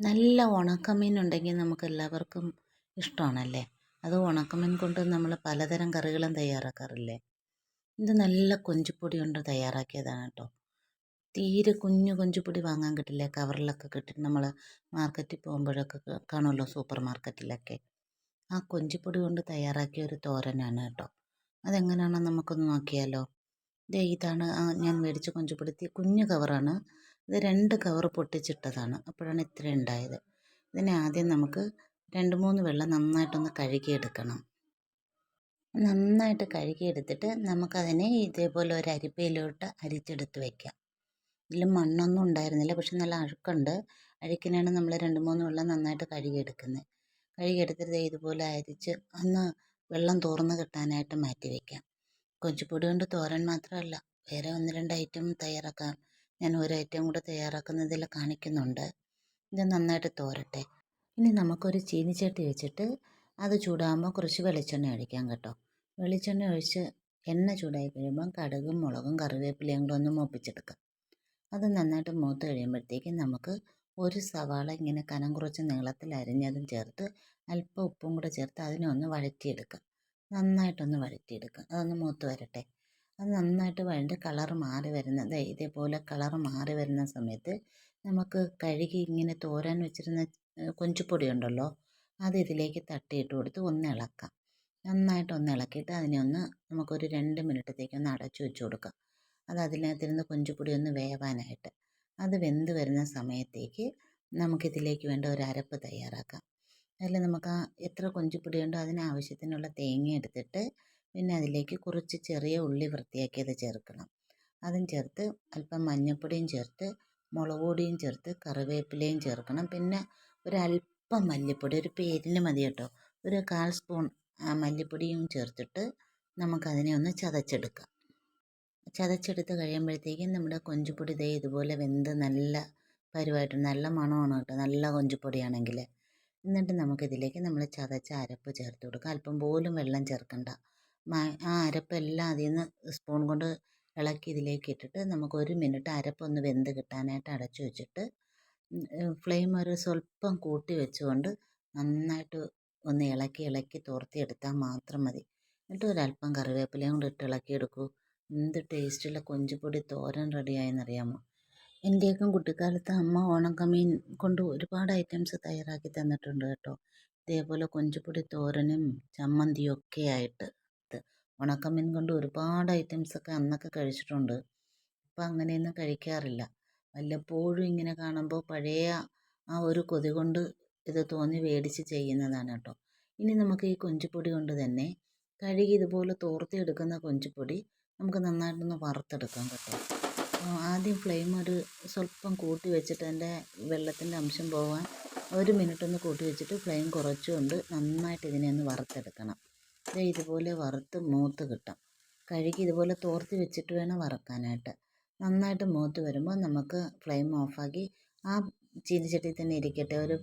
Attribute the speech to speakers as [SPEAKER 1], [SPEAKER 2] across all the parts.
[SPEAKER 1] നല്ല ഉണക്കമീൻ ഉണ്ടെങ്കിൽ നമുക്ക് എല്ലാവർക്കും ഇഷ്ടമാണല്ലേ? അത് ഉണക്കമീൻ കൊണ്ട് നമ്മൾ പലതരം കറികളും തയ്യാറാക്കാറില്ലേ? ഇത് നല്ല കൊഞ്ചുപൊടി കൊണ്ട് തയ്യാറാക്കിയതാണ് കേട്ടോ. തീരെ കുഞ്ഞു കൊഞ്ചുപൊടി വാങ്ങാൻ കിട്ടില്ല. കവറിലൊക്കെ കിട്ടി നമ്മൾ മാർക്കറ്റിൽ പോകുമ്പോഴൊക്കെ കാണുമല്ലോ സൂപ്പർ മാർക്കറ്റിലൊക്കെ. ആ കൊഞ്ചുപൊടി കൊണ്ട് തയ്യാറാക്കിയ ഒരു തോരനാണ് കേട്ടോ. അതെങ്ങനെയാണെന്ന് നമുക്കൊന്ന് നോക്കിയാലോ. ഇതാണ് ഞാൻ മേടിച്ച കൊഞ്ചുപൊടി. കുഞ്ഞു കവറാണ്. ഇത് രണ്ട് കവർ പൊട്ടിച്ചിട്ടതാണ്. അപ്പോഴാണ് ഇത്ര ഉണ്ടായത്. ഇതിനെ ആദ്യം നമുക്ക് രണ്ട് മൂന്ന് വെള്ളം നന്നായിട്ടൊന്ന് കഴുകിയെടുക്കണം. നന്നായിട്ട് കഴുകിയെടുത്തിട്ട് നമുക്കതിനെ ഇതേപോലെ ഒരു അരിപ്പയിലോട്ട് അരിച്ചെടുത്ത് വയ്ക്കാം ഇതിൽ മണ്ണൊന്നും ഉണ്ടായിരുന്നില്ല പക്ഷെ നല്ല അഴുക്കുണ്ട്. അഴുക്കിനാണ് നമ്മൾ രണ്ട് മൂന്ന് വെള്ളം നന്നായിട്ട് കഴുകിയെടുക്കുന്നത്. കഴുകിയെടുത്തിട്ട് ഇതുപോലെ അരിച്ച് ഒന്ന് വെള്ളം തോർന്ന് കിട്ടാനായിട്ട് മാറ്റി വയ്ക്കാം കൊഞ്ചുപൊടി കൊണ്ട് തോരൻ മാത്രമല്ല വേറെ ഒന്ന് രണ്ട് ഐറ്റം തയ്യാറാക്കാം. ഞാൻ ഒരു ഐറ്റം കൂടെ തയ്യാറാക്കുന്നതിൽ കാണിക്കുന്നുണ്ട്. ഇത് നന്നായിട്ട് തോരട്ടെ. ഇനി നമുക്കൊരു ചീനിച്ചട്ടി വെച്ചിട്ട് അത് ചൂടാകുമ്പോൾ കുറച്ച് വെളിച്ചെണ്ണ ഒഴിക്കാം കേട്ടോ. വെളിച്ചെണ്ണ ഒഴിച്ച് എണ്ണ ചൂടായി കഴിയുമ്പോൾ കടുകും മുളകും കറിവേപ്പിലയും കൂടെ ഒന്ന് മൂപ്പിച്ചെടുക്കാം. അത് നന്നായിട്ട് മൂത്ത് കഴിയുമ്പോഴത്തേക്കും നമുക്ക് ഒരു സവാള ഇങ്ങനെ കനം കുറച്ച് നീളത്തിൽ അരിഞ്ഞതും ചേർത്ത് അല്പം ഉപ്പും കൂടെ ചേർത്ത് അതിനെ ഒന്ന് വഴറ്റിയെടുക്കാം. നന്നായിട്ടൊന്ന് വഴറ്റിയെടുക്കാം. അതൊന്ന് മൂത്ത് വരട്ടെ. അത് നന്നായിട്ട് വഴണ്ട് കളർ മാറി വരുന്നത് ഇതേപോലെ കളർ മാറി വരുന്ന സമയത്ത് നമുക്ക് കഴുകി ഇങ്ങനെ തോരാൻ വെച്ചിരുന്ന കൊഞ്ചുപൊടി ഉണ്ടല്ലോ അത് ഇതിലേക്ക് തട്ടിയിട്ട് കൊടുത്ത് ഒന്ന് ഇളക്കാം. നന്നായിട്ട് ഒന്ന് ഇളക്കിയിട്ട് അതിനെ ഒന്ന് നമുക്കൊരു രണ്ട് മിനിറ്റത്തേക്ക് ഒന്ന് അടച്ചു വെച്ച് കൊടുക്കാം. അത് അതിനകത്തിരുന്ന് കൊഞ്ചുപൊടി ഒന്ന് വേവാനായിട്ട്. അത് വെന്ത് വരുന്ന സമയത്തേക്ക് നമുക്കിതിലേക്ക് വേണ്ട ഒരു അരപ്പ് തയ്യാറാക്കാം. അതിൽ നമുക്ക് ആ എത്ര കൊഞ്ചുപൊടിയുണ്ടോ അതിനാവശ്യത്തിനുള്ള തേങ്ങ എടുത്തിട്ട് പിന്നെ അതിലേക്ക് കുറച്ച് ചെറിയ ഉള്ളി വൃത്തിയാക്കിയത് ചേർക്കണം. അതും ചേർത്ത് അല്പം മഞ്ഞൾപ്പൊടിയും ചേർത്ത് മുളക് പൊടിയും ചേർത്ത് കറിവേപ്പിലയും ചേർക്കണം. പിന്നെ ഒരല്പം മല്ലിപ്പൊടി ഒരു പേരിന് മതി കേട്ടോ. ഒരു കാൽ സ്പൂൺ മല്ലിപ്പൊടിയും ചേർത്തിട്ട് നമുക്കതിനെ ഒന്ന് ചതച്ചെടുക്കാം. ചതച്ചെടുത്ത് കഴിയുമ്പോഴത്തേക്കും നമ്മുടെ കൊഞ്ചുപൊടി ദേ ഇതുപോലെ വെന്ത് നല്ല പരുവായിട്ട് നല്ല മണമാണ് കേട്ടോ. നല്ല കൊഞ്ചുപൊടിയാണെങ്കിൽ എന്നിട്ട് നമുക്കിതിലേക്ക് നമ്മൾ ചതച്ച അരപ്പ് ചേർത്ത് കൊടുക്കാം. അല്പം പോലും വെള്ളം ചേർക്കണ്ട. ആ അരപ്പെല്ലാം അതിൽ നിന്ന് സ്പൂൺ കൊണ്ട് ഇളക്കി ഇതിലേക്ക് ഇട്ടിട്ട് നമുക്ക് ഒരു മിനിറ്റ് അരപ്പൊന്ന് വെന്ത് കിട്ടാനായിട്ട് അടച്ചു വെച്ചിട്ട് ഫ്ലെയിം ഒരു സ്വല്പം കൂട്ടി വെച്ചുകൊണ്ട് നന്നായിട്ട് ഒന്ന് ഇളക്കി ഇളക്കി തോർത്തി തോർത്തിയെടുത്താൽ മാത്രം മതി. എന്നിട്ട് ഒരല്പം കറിവേപ്പിലയും കൂടി ഇട്ട് ഇളക്കി എടുക്കൂ. എന്ത് ടേസ്റ്റുള്ള കൊഞ്ചുപൊടി തോരൻ റെഡിയായെന്നറിയാമോ? എന്റെയൊക്കെ കുട്ടിക്കാലത്ത് അമ്മ ഓണക്കമീൻ കൊണ്ട് ഒരുപാട് ഐറ്റംസ് തയ്യാറാക്കി തന്നിട്ടുണ്ട് കേട്ടോ. ഇതേപോലെ കൊഞ്ചുപൊടി തോരനും ചമ്മന്തിയും ഒക്കെ ആയിട്ട് ഉണക്കമീൻ കൊണ്ട് ഒരുപാട് ഐറ്റംസൊക്കെ അന്നൊക്കെ കഴിച്ചിട്ടുണ്ട്. ഇപ്പം അങ്ങനെയൊന്നും കഴിക്കാറില്ല. വല്ലപ്പോഴും ഇങ്ങനെ കാണുമ്പോൾ പഴയ ആ ഒരു കൊതി കൊണ്ട് ഇത് തോന്നി മേടിച്ച് ചെയ്യുന്നതാണ് കേട്ടോ. ഇനി നമുക്ക് ഈ കൊഞ്ചുപൊടി കൊണ്ട് തന്നെ കഴുകി ഇതുപോലെ തോർത്തിയെടുക്കുന്ന കൊഞ്ചുപൊടി നമുക്ക് നന്നായിട്ടൊന്ന് വറുത്തെടുക്കാം കേട്ടോ. ആദ്യം ഫ്ലെയിം ഒരു സ്വല്പം കൂട്ടി വെച്ചിട്ട് അതിന്റെ വെള്ളത്തിന്റെ അംശം പോകാൻ ഒരു മിനിറ്റ് ഒന്ന് കൂട്ടി വെച്ചിട്ട് ഫ്ലെയിം കുറച്ചുകൊണ്ട് നന്നായിട്ട് ഇതിനെ ഒന്ന് വറുത്തെടുക്കണം. ഇതുപോലെ വറുത്ത് മൂത്ത് കിട്ടും. കഴുകി ഇതുപോലെ തോർത്തി വെച്ചിട്ട് വേണം വറക്കാനായിട്ട്. നന്നായിട്ട് മൂത്ത് വരുമ്പോൾ നമുക്ക് ഫ്ലെയിം ഓഫാക്കി ആ ചീനിച്ചട്ടിയിൽ തന്നെ ഇരിക്കട്ടെ. ഒരു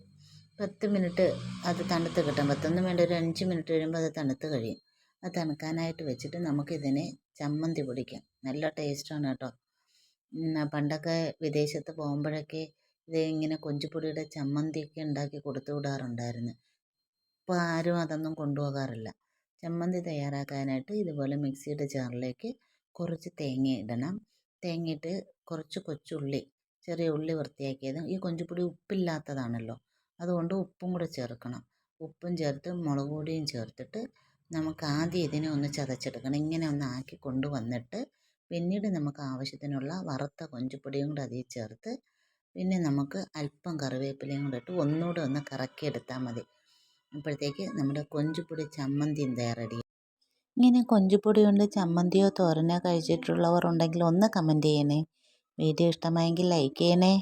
[SPEAKER 1] പത്ത് മിനിറ്റ് അത് തണുത്ത് കിട്ടും. പത്തൊന്നും വേണ്ട ഒരു അഞ്ച് മിനിറ്റ് വരുമ്പോൾ അത് തണുത്ത് കഴിയും. അത് തണുക്കാനായിട്ട് വെച്ചിട്ട് നമുക്കിതിനെ ചമ്മന്തി പൊടിക്കാം. നല്ല ടേസ്റ്റാണ് കേട്ടോ. പണ്ടൊക്കെ വിദേശത്ത് പോകുമ്പോഴൊക്കെ ഇത് ഇങ്ങനെ കൊഞ്ചുപൊടിയുടെ ചമ്മന്തിയൊക്കെ ഉണ്ടാക്കി കൊടുത്തു വിടാറുണ്ടായിരുന്നു. ഇപ്പോൾ ആരും അതൊന്നും കൊണ്ടുപോകാറില്ല. ചമ്മന്തി തയ്യാറാക്കാനായിട്ട് ഇതുപോലെ മിക്സിയുടെ ജാറിലേക്ക് കുറച്ച് തേങ്ങ ഇടണം. തേങ്ങയിട്ട് കുറച്ച് കൊച്ചുള്ളി ചെറിയ ഉള്ളി വൃത്തിയാക്കിയതും ഈ കൊഞ്ചുപൊടി ഉപ്പില്ലാത്തതാണല്ലോ. അതുകൊണ്ട് ഉപ്പും കൂടെ ചേർക്കണം. ഉപ്പും ചേർത്ത് മുളക് പൊടിയും ചേർത്തിട്ട് നമുക്ക് ആദ്യം ഇതിനെ ഒന്ന് ചതച്ചെടുക്കണം. ഇങ്ങനെ ഒന്ന് ആക്കി കൊണ്ടുവന്നിട്ട് പിന്നീട് നമുക്ക് ആവശ്യത്തിനുള്ള വറുത്ത കൊഞ്ചുപൊടിയും കൂടെ അതിൽ ചേർത്ത് പിന്നെ നമുക്ക് അല്പം കറിവേപ്പിലയും കൂടെ ഇട്ട് ഒന്നുകൂടെ ഒന്ന് കറക്കിയെടുത്താൽ മതി. അപ്പോഴത്തേക്ക് നമ്മുടെ കൊഞ്ചുപൊടി ചമ്മന്തിയും തയ്യാറെടി ഇങ്ങനെ കൊഞ്ചുപൊടി കൊണ്ട് ചമ്മന്തിയോ തോരനോ കഴിച്ചിട്ടുള്ളവർ ഉണ്ടെങ്കിൽ ഒന്ന് കമന്റ് ചെയ്യണേ. വീഡിയോ ഇഷ്ടമായെങ്കിൽ ലൈക്ക് ചെയ്യണേ.